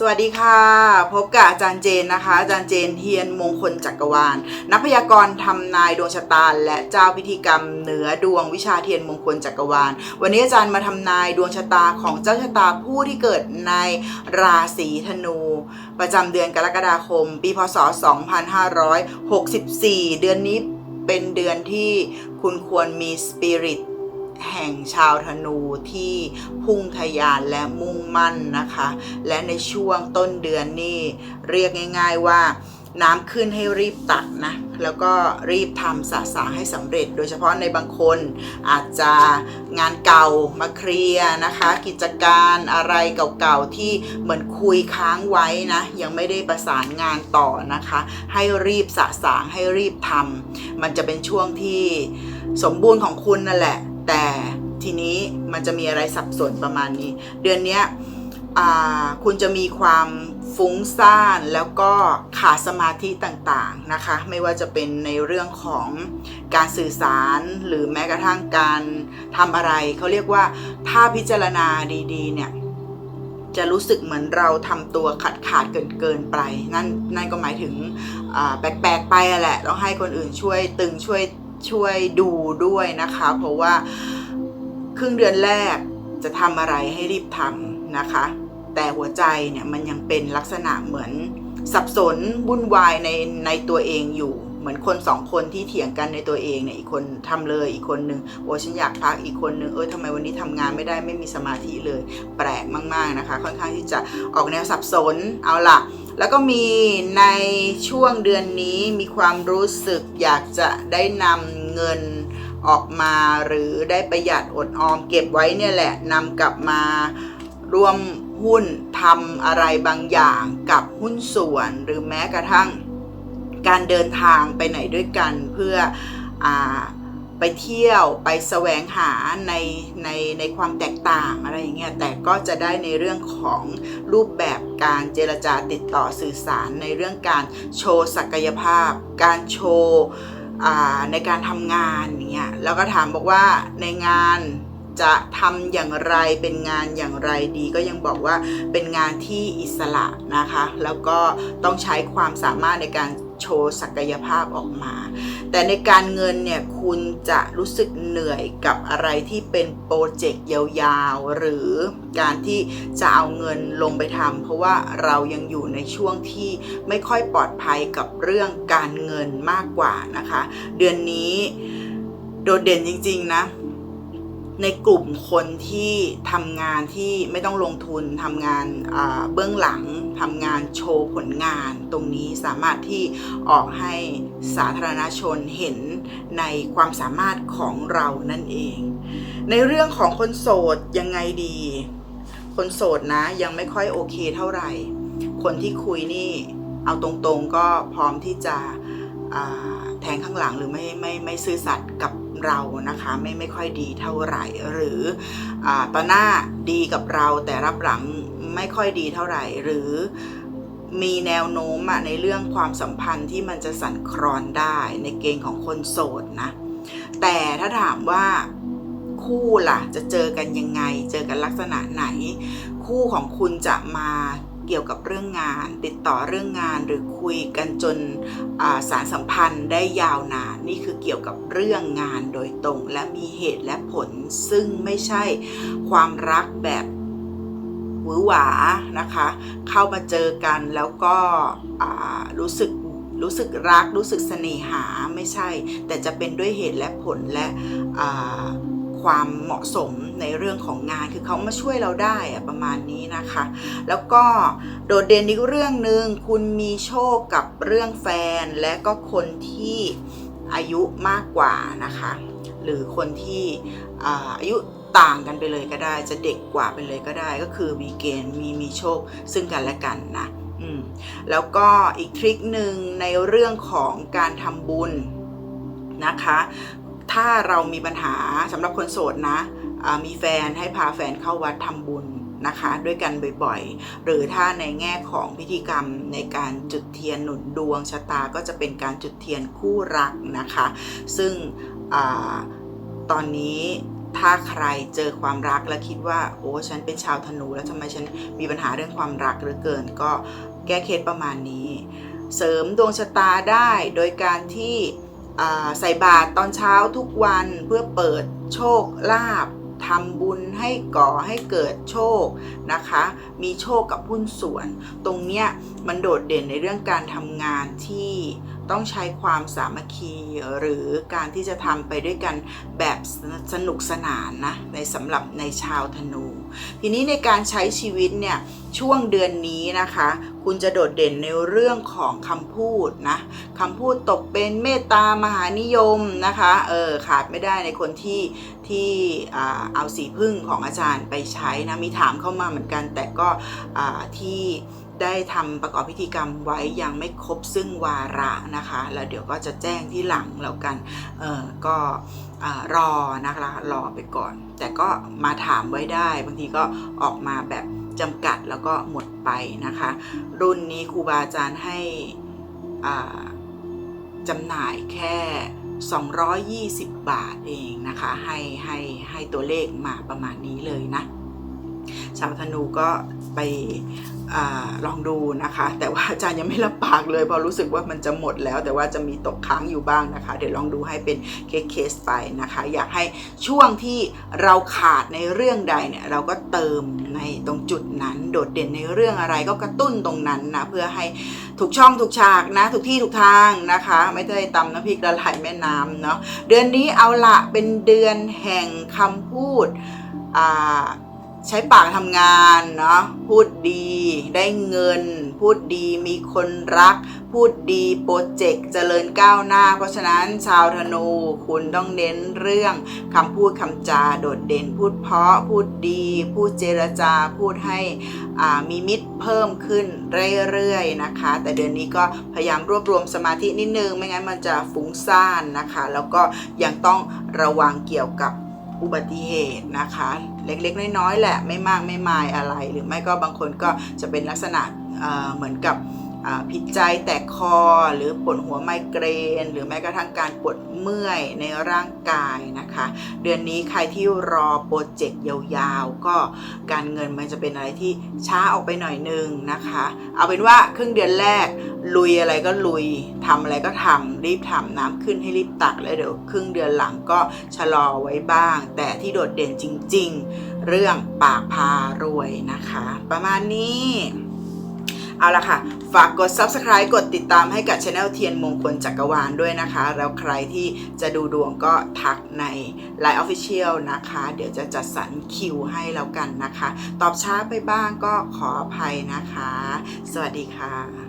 สวัสดีค่ะ พบกับอาจารย์เจนนะคะ อาจารย์เจนเทียนมงคลจักรวาล นักพยากรณ์ทำนายดวงชะตาและเจ้าพิธีกรรมเหนือดวงวิชาเทียนมงคลจักรวาล วันนี้อาจารย์มาทำนายดวงชะตาของเจ้าชะตาผู้ที่เกิดในราศีธนู ประจำเดือนกรกฎาคม ปีพศ 2564 เดือนนี้เป็นเดือนที่คุณควรมีสปิริต แห่งชาวธนูที่พุ่งทะยานและมุ่งมั่นนะคะ และในช่วงต้นเดือนนี่เรียกง่าย ๆว่าน้ำขึ้นให้รีบตักนะ แล้วก็รีบทำสะสางให้สำเร็จ โดยเฉพาะในบางคนอาจจะงานเก่ามาเคลียร์นะคะ กิจการอะไรเก่าๆที่เหมือนคุยค้างไว้นะ ยังไม่ได้ประสานงานต่อนะคะ ให้รีบสะสางให้รีบทำมันจะเป็นช่วงที่สมบูรณ์ของคุณนั่นแหละ แต่ทีนี้มันจะมีอะไรสับสนประมาณนี้ เดือนนี้คุณจะมีความฟุ้งซ่านแล้วก็ขาดสมาธิต่างๆนะคะ ไม่ว่าจะเป็นในเรื่องของการสื่อสารหรือแม้กระทั่งการทำอะไร เขาเรียกว่าถ้าพิจารณาดีๆเนี่ยจะรู้สึกเหมือนเราทำตัวขาดขาดเกินเกินไป นั่นนั่นก็หมายถึงแปลกๆไปอะแหละต้องให้คนอื่นช่วยตึงช่วย ช่วยดูด้วยนะคะ เพราะว่าครึ่งเดือนแรกจะทำอะไรให้รีบทำนะคะ แต่หัวใจเนี่ยมันยังเป็นลักษณะเหมือนสับสนวุ่นวายในในตัวเองอยู่เหมือนคนสองคนที่เถียงกันในตัวเองเนี่ยอีกคนทำเลยอีกคนนึงโอ้ฉันอยากพักอีกคนนึงเออทำไมวันนี้ทำงานไม่ได้ไม่มีสมาธิเลย แปลกมาก ๆนะคะ ค่อนข้างที่จะออกแนวสับสนเอาล่ะ แล้วก็มีในช่วงเดือนนี้มีความรู้สึกอยากจะได้นำ เงินออกมาหรือได้ประหยัดอดออมเก็บไว้เนี่ยแหละนำกลับมาร่วมหุ้นทำอะไรบางอย่างกับหุ้นส่วน หรือแม้กระทั่งการเดินทางไปไหนด้วยกันเพื่ออไปเที่ยวไปแสวงหาในในในความแตกต่างอะไรอย่างเงี้ยแต่ก็จะได้ในเรื่องของรูปแบบการเจรจาติดต่อสื่อสารในเรื่องการโชว์ศักยภาพ การโชว์ ในการทำงานอย่างเงี้ยแล้วก็ถามบอกว่าในงานจะทำอย่างไรเป็นงานอย่างไรดีก็ยังบอกว่าเป็นงานที่อิสระนะคะ แล้วก็ต้องใช้ความสามารถในการ โชว์ศักยภาพออกมา แต่ในการเงินเนี่ยคุณจะรู้สึกเหนื่อยกับอะไรที่เป็นโปรเจกต์ยาวๆ หรือการที่จะเอาเงินลงไปทำเพราะว่าเรายังอยู่ในช่วงที่ไม่ค่อยปลอดภัยกับเรื่องการเงินมากกว่านะคะ เดือนนี้โดดเด่นจริง ๆ นะ ในกลุ่มคนที่ทำงานที่ไม่ต้องลงทุนทำงานเบื้องหลังทำงานโชว์ผลงานตรงนี้สามารถที่ออกให้สาธารณชนเห็นในความสามารถของเรานั่นเอง ในเรื่องของคนโสดยังไงดี คนโสดนะยังไม่ค่อยโอเคเท่าไหร่ คนที่คุยนี่เอาตรงๆก็พร้อมที่จะแทงข้างหลังหรือไม่ไม่ไม่ซื่อสัตย์กับ เรานะคะไม่ไม่ค่อยดีเท่าไหร่ หรืออาตอหน้าดีกับเราแต่รับหลังไม่ค่อยดีเท่าไหร่ หรือมีแนวโน้มในเรื่องความสัมพันธ์ที่มันจะสั่นคลอนได้ในเกณฑ์ของคนโสดนะ แต่ถ้าถามว่าคู่ล่ะ จะเจอกันยังไง เจอกันลักษณะไหน คู่ของคุณจะมา เกี่ยวกับเรื่องงาน ติดต่อเรื่องงานหรือคุยกันจนสารสัมพันธ์ได้ยาวนานนี่คือเกี่ยวกับเรื่องงานโดยตรง และมีเหตุและผลซึ่งไม่ใช่ความรักแบบหวือหวานะคะ เข้ามาเจอกันแล้วก็รู้สึกรู้สึกรักรู้สึกเสน่หาไม่ใช่ แต่จะเป็นด้วยเหตุและผลและ ความเหมาะสมในเรื่องของงาน คือเขามาช่วยเราได้อะประมาณนี้นะคะ แล้วก็โดดเด่นอีกเรื่องหนึ่งคุณมีโชคกับเรื่องแฟน และก็คนที่อายุมากกว่านะคะ หรือคนที่อาอายุต่างกันไปเลยก็ได้ จะเด็กกว่าไปเลยก็ได้ ก็คือมีเกณฑ์มีมีโชคซึ่งกันและกันนะแล้วก็อีกทริคหนึ่งในเรื่องของการทำบุญนะคะ ถ้าเรามีปัญหาสำหรับคนโสดนะมีแฟนให้พาแฟนเข้าวัดทำบุญนะคะด้วยกันบ่อยๆ หรือถ้าในแง่ของพิธีกรรมในการจุดเทียนหนุนดวงชะตาก็จะเป็นการจุดเทียนคู่รักนะคะ ซึ่งอตอนนี้ถ้าใครเจอความรักแล้วคิดว่าโอ้ฉันเป็นชาวธนูแล้วทำไมฉันมีปัญหาเรื่องความรักหลือเกินก็แก้เคล็ดประมาณนี้ เสริมดวงชะตาได้โดยการที่ ใส่บาตรตอนเช้าทุกวันเพื่อเปิดโชคลาภทำบุญให้ก่อให้เกิดโชคนะคะ มีโชคกับหุ้นส่วน ตรงเนี้ยมันโดดเด่นในเรื่องการทำงานที่ต้องใช้ความสามัคคีหรือการที่จะทำไปด้วยกันแบบสนุกสนานนะในสำหรับในชาวธนู ทีนี้ในการใช้ชีวิตเนี่ยช่วงเดือนนี้นะคะ คุณจะโดดเด่นในเรื่องของคำพูดนะคำพูดตกเป็นเมตตามหานิยมนะคะเออขาดไม่ได้ในคนที่ที่เอาสีพึ่งของอาจารย์ไปใช้นะมีถามเข้ามาเหมือนกัน แต่ก็ที่ ได้ทำประกอบพิธีกรรมไว้ยังไม่ครบซึ่งวาระนะคะ แล้วเดี๋ยวก็จะแจ้งที่หลังแล้วกันเออก็รอนะคะรอไปก่อน แต่ก็มาถามไว้ได้ บางทีก็ออกมาแบบจำกัดแล้วก็หมดไปนะคะ รุ่นนี้ครูบาอาจารย์ให้อ่าจำหน่ายแค่ 220 บาทเองนะคะ ให้ให้ให้ตัวเลขมาประมาณนี้เลยนะ ชาวธนูก็ไป อลองดูนะคะ แต่ว่าอาจารย์ยังไม่รับปากเลยเพราะรู้สึกว่ามันจะหมดแล้ว แต่ว่าจะมีตกค้างอยู่บ้างนะคะ เดี๋ยวลองดูให้เป็นเคสๆไปนะคะ อยากให้ช่วงที่เราขาดในเรื่องใดเนี่ยเราก็เติมในตรงจุดนั้น โดดเด่นในเรื่องอะไรก็กระตุ้นตรงนั้นนะเพื่อให้ถูกช่องถูกฉากนะถูกที่ถูกทางนะคะ ไม่ได้ตำน้ำพริกละลายแม่น้ำเนาะเดือนนี้เอาละเป็นเดือนแห่งคำพูดอ่า ใช้ปากทำงานเนาะพูดดีได้เงิน พูดดีมีคนรัก พูดดีโปรเจกต์เจริญก้าวหน้า เพราะฉะนั้นชาวธนูคุณต้องเน้นเรื่องคำพูดคำจาโดดเด่นพูดเพาะ พูดดี พูดเจรจาพูดให้มีมิตรเพิ่มขึ้นเรื่อยๆนะคะ แต่เดือนนี้ก็พยายามรวบรวมสมาธินิดนึง ไม่งั้นมันจะฟุ้งซ่านนะคะ แล้วก็ยังต้องระวังเกี่ยวกับ อุบัติเหตุนะคะ เล็กๆ น้อยๆแหละไม่มากไม่มายอะไร หรือไม่ก็บางคนก็จะเป็นลักษณะเเหมือนกับ ผิดใจแตกคอหรือปวดหัวไมเกรน หรือแม้กระทั่งการปวดเมื่อยในร่างกายนะคะ เดือนนี้ใครที่รอโปรเจกต์ยาวๆ ก็การเงินมันจะเป็นอะไรที่ช้าออกไปหน่อยนึงนะคะ เอาเป็นว่าครึ่งเดือนแรก ลุยอะไรก็ลุยทำอะไรก็ทำรีบทำน้ำขึ้นให้รีบตักแล้วเดี๋ยวครึ่งเดือนหลังก็ชะลอไว้บ้าง แต่ที่โดดเด่นจริง ๆ เรื่องปากพารวยนะคะ ประมาณนี้ เอาละค่ะ ฝากกด subscribe กดติดตามให้กับ Channel เทียนมงคลจักรวาลด้วยนะคะ แล้วใครที่จะดูดวงก็ทักใน Line Official นะคะ เดี๋ยวจะจัดสรรคิวให้แล้วกันนะคะ ตอบช้าไปบ้างก็ขออภัยนะคะ สวัสดีค่ะ